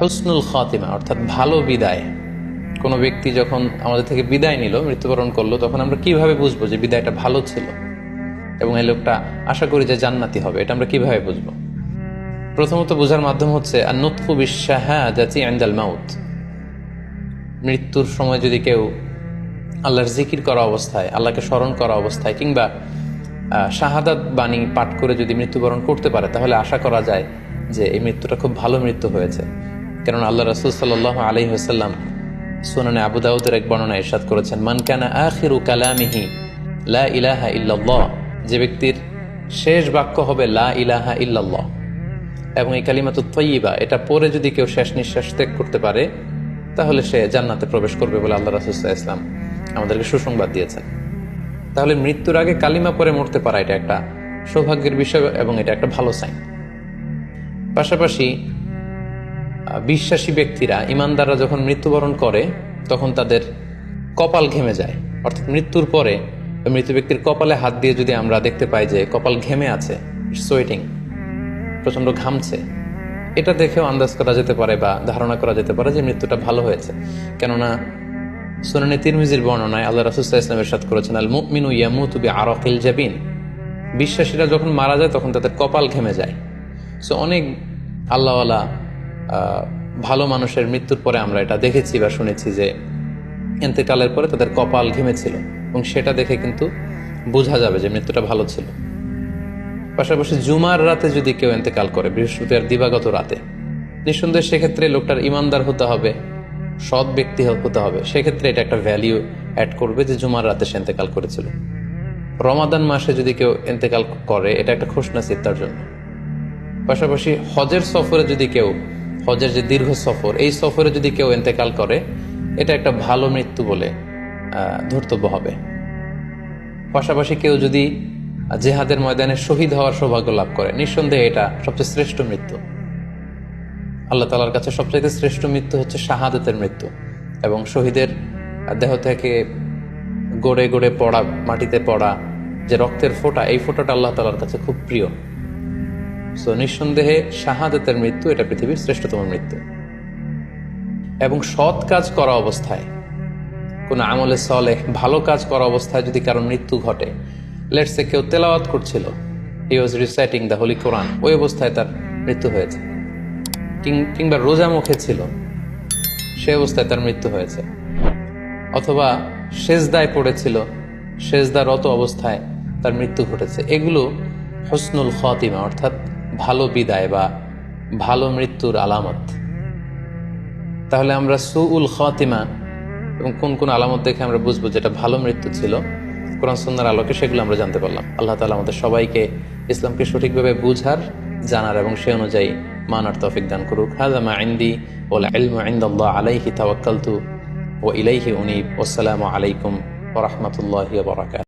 হুসনুল খাতিমা, অর্থাৎ ভালো বিদায়। কোনো ব্যক্তি যখন আমাদের থেকে বিদায় নিল, মৃত্যুবরণ করল, তখন আমরা কীভাবে বুঝব যে বিদায়টা ভালো ছিল? এবং এই লোকটা আশা করি যে জান্নাতি হবে, এটা আমরা কীভাবে বুঝব? প্রথমত বোঝার মাধ্যম হচ্ছে আর নুৎফু বিশ্বাহাদাতি আন্দাল মাউত। মৃত্যুর সময় যদি কেউ আল্লাহর জিকির করা অবস্থায়, আল্লাহকে স্মরণ করা অবস্থায়, কিংবা শাহাদাত বাণী পাঠ করে যদি মৃত্যুবরণ করতে পারে, তাহলে আশা করা যায় যে এই মৃত্যুটা খুব ভালো মৃত্যু হয়েছে। কারণ আল্লাহ রসুল সাল্লাহ আলি হাসাল্লাম সুনানে আবু দাউদের এক বর্ণনা ইরশাদ করেছেন, মান কানা আখিরু কালামিহি লা ইলাহা ইল্লাল্লাহ যে ব্যক্তির শেষ বাক্য হবে লা ইলাহা ইল্লাল্লাহ। এবং এই কালিমাতু তৈবা এটা পরে যদি কেউ শেষ নিঃশ্বাস ত্যাগ করতে পারে, তাহলে সে জান্নাতে প্রবেশ করবে বলে আল্লাহ রাসুল্লাহ ইসলাম আমাদেরকে সুসংবাদ দিয়েছেন। তাহলে মৃত্যুর আগে কালিমা পরে মরতে পারা এটা একটা সৌভাগ্যের বিষয় এবং এটা একটা ভালো সাইন পাশাপাশি বিশ্বাসী ব্যক্তিরা, ইমানদাররা যখন মৃত্যুবরণ করে, তখন তাদের কপাল ঘেমে যায়। অর্থাৎ মৃত্যুর পরে মৃত ব্যক্তির কপালে হাত দিয়ে যদি আমরা দেখতে পাই যে কপাল ঘেমে আছে সোয়েটিং প্রচণ্ড ঘামছে, এটা দেখেও আন্দাজ করা যেতে পারে বা ধারণা করা যেতে পারে যে মৃত্যুটা ভালো হয়েছে। কেননা সুনানি তিরমিজির বর্ণনায় আল্লাহ রাসুল্লাহ ইসলামের সাথ করেছেন, আল মুমিনু ইয়ামুতু বি আরকিল জাবিন। বিশ্বাসীরা যখন মারা যায়, তখন তাদের কপাল ঘেমে যায়। সো অনেক আল্লাহওয়ালা ভালো মানুষের মৃত্যুর পরে আমরা এটা দেখেছি বা শুনেছি যে এতেকালের পরে তাদের কপাল ঘেমেছিল এবং সেটা দেখে কিন্তু বোঝা যাবে যে মৃত্যুটা ভালো ছিল। পাশাপাশি জুমার রাতে যদি কেউ এতেকাল করে বৃহস্পতিবার দিবাগত রাতে, নিঃসন্দেহে সেক্ষেত্রে লোকটার ইমানদার হতে হবে, সৎ ব্যক্তি হতে হবে। সেক্ষেত্রে এটা একটা ভ্যালিউ অ্যাড করবে যে জুমার রাতে সে এতেকাল করেছিল। রমাদান মাসে যদি কেউ এতেকাল করে, এটা একটা খুশনাসিব তার জন্য। পাশাপাশি হজের সফরে যদি কেউ হজের যে দীর্ঘ সফর, এই সফরে যদি কেউ এতেকাল করে, এটা একটা ভালো মৃত্যু বলে ধর্তব্য হবে। পাশাপাশি কেউ যদি জেহাদের ময়দানে শহীদ হওয়ার সৌভাগ্য লাভ করে, নিঃসন্দেহে এটা সবচেয়ে শ্রেষ্ঠ মৃত্যু। আল্লাহ তালার কাছে সবচাইতে শ্রেষ্ঠ মৃত্যু হচ্ছে শাহাদতের মৃত্যু এবং শহীদের দেহ থেকে গড়ে গড়ে পড়া, মাটিতে পড়া যে রক্তের ফোঁটা, এই ফোঁটাটা আল্লাহ তালার কাছে খুব প্রিয়। সো নিঃসন্দেহে শাহাদতের মৃত্যু এটা পৃথিবীর শ্রেষ্ঠতম মৃত্যু। এবং সৎ কাজ করা অবস্থায়, কোনো আমলে সলে ভালো কাজ করা অবস্থায় যদি কারও মৃত্যু ঘটে লেটসে কেউ তেলাওয়াত করছিল he was reciting the holy Quran ওই অবস্থায় তার মৃত্যু হয়েছে। কিংবা রোজা মুখে ছিল সে অবস্থায় তার মৃত্যু হয়েছে। অথবা সেজদায় পড়েছিল, সেজদারত অবস্থায় তার মৃত্যু ঘটেছে। এগুলো হসনুল খাতিমা, অর্থাৎ ভালো বিদায় বা ভালো মৃত্যুর আলামত। তাহলে আমরা সুউল খাতিমা এবং কোন কোন আলামত দেখে আমরা বুঝব যেটা ভালো মৃত্যু ছিল। কোরআন সুন্নার আলোকে সেগুলো আমরা জানতে পারলাম। আল্লাহ তালা আমাদের সবাইকে ইসলামকে সঠিকভাবে বুঝার, জানার এবং সে অনুযায়ী মানার তৌফিক দান করুক। হাজামা আইন্দি ওল আলাইহি তাওয়াক্কালতু ও ইলাইহি উনিব। আসসালামু আলাইকুম রাহমাতুল্লাহি ওয়া বারাকাতুহু।